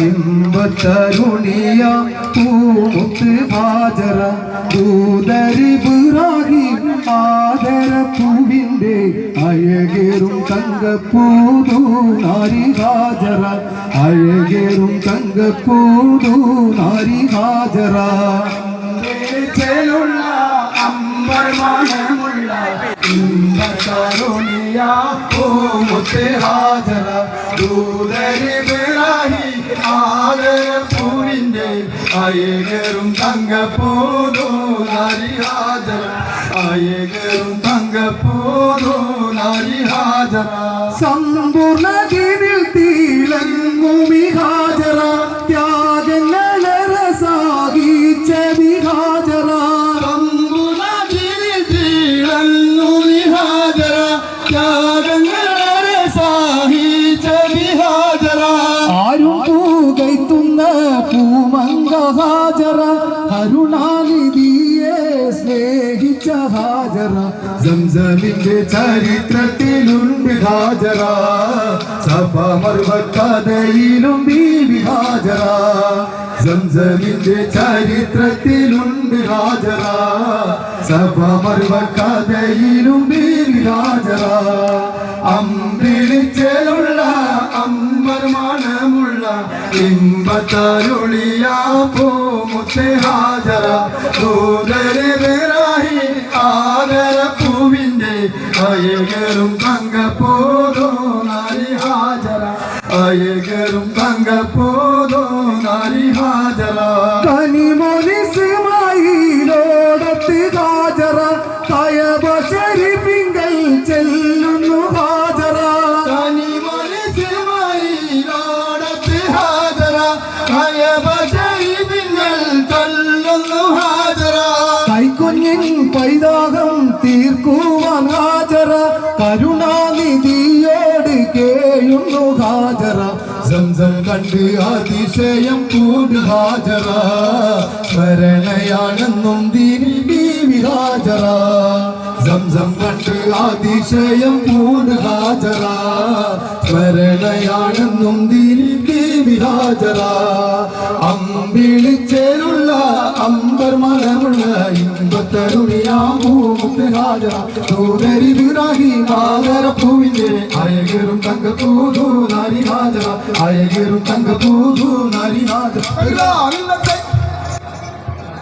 ഇമ്പത്തരുണിയ പൂമുത്ത് ഹാജറ ദൂതരിബുറാഹിം ആദര പൂവിന്റെ അഴകേറും തങ്കപ്പൂതു ഹാജറ. അഴകേറും തങ്കപ്പൂതു ഹാജറ. മാനമുള്ള മണമുള്ള ഇമ്പത്തരുണിയ പൂമുത്ത് ഹാജറ ദൂതരിബിറാഹി ആദര പൂവിന്റെ അയകരും തങ്കപ്പൂതു നാരി ഹാജറ. അയകരും തങ്കപ്പൂതു നാരി ഹാജറ. സമ്പൂർണ ജീവിൽ തീളങ്ങുമി കരുണാനിധിയെ സ്നേഹിച്ച ഹാജറ. സംസമിന്റെ ചരിത്രത്തിലുണ്ട് ഹാജറ. സഭ മറുപക്കഥയിലും ബീവി ഹാജറ. സംസമിന്റെ ചരിത്രത്തിലുണ്ട് ഹാജറ. സഭ മറുപക്കഥയിലും ബീവി ഹാജറ. മണമുള്ള ഇമ്പത്തരുളിയ പൂമുത്തെ ഹാജറ ദൂതരെ വേറായി ആദര പൂവിന്റെ അയകരും തങ്കപ്പോതോ നാരി ഹാജറ അയകരും തങ്കപ്പോതോ നാരി ഹാജറ കൈക്കുഞ്ഞിൻ പൈതാകം തീർക്കുവാൻ ഹാജറ. കരുണാനിധിയോട് കേയുന്നു ഹാജറ. സംസം കണ്ട് അതിശയം കൂട് ഹാജറ. സ്മരണയാണെന്നും ദീനി ബീവി ഹാജറ സംസം കണ്ട് അതിശയം കൂട് ഹാജറ. സ്മരണയാണെന്നും തിരികെ ബീവി ഹാജറ അമ്പിളിച്ചേലുള്ള അമ്പർ മലമുള്ള ഇമ്പത്തരുണിയാമൂമുത്ത് ഹാജറ. ദൂതരി വിറാഹി ആദര പൂവിന്റെ അയകരും തങ്കപ്പൂതു നാരി ഹാജറ അയകരും തങ്കപ്പൂതു നാരി ഹാജറ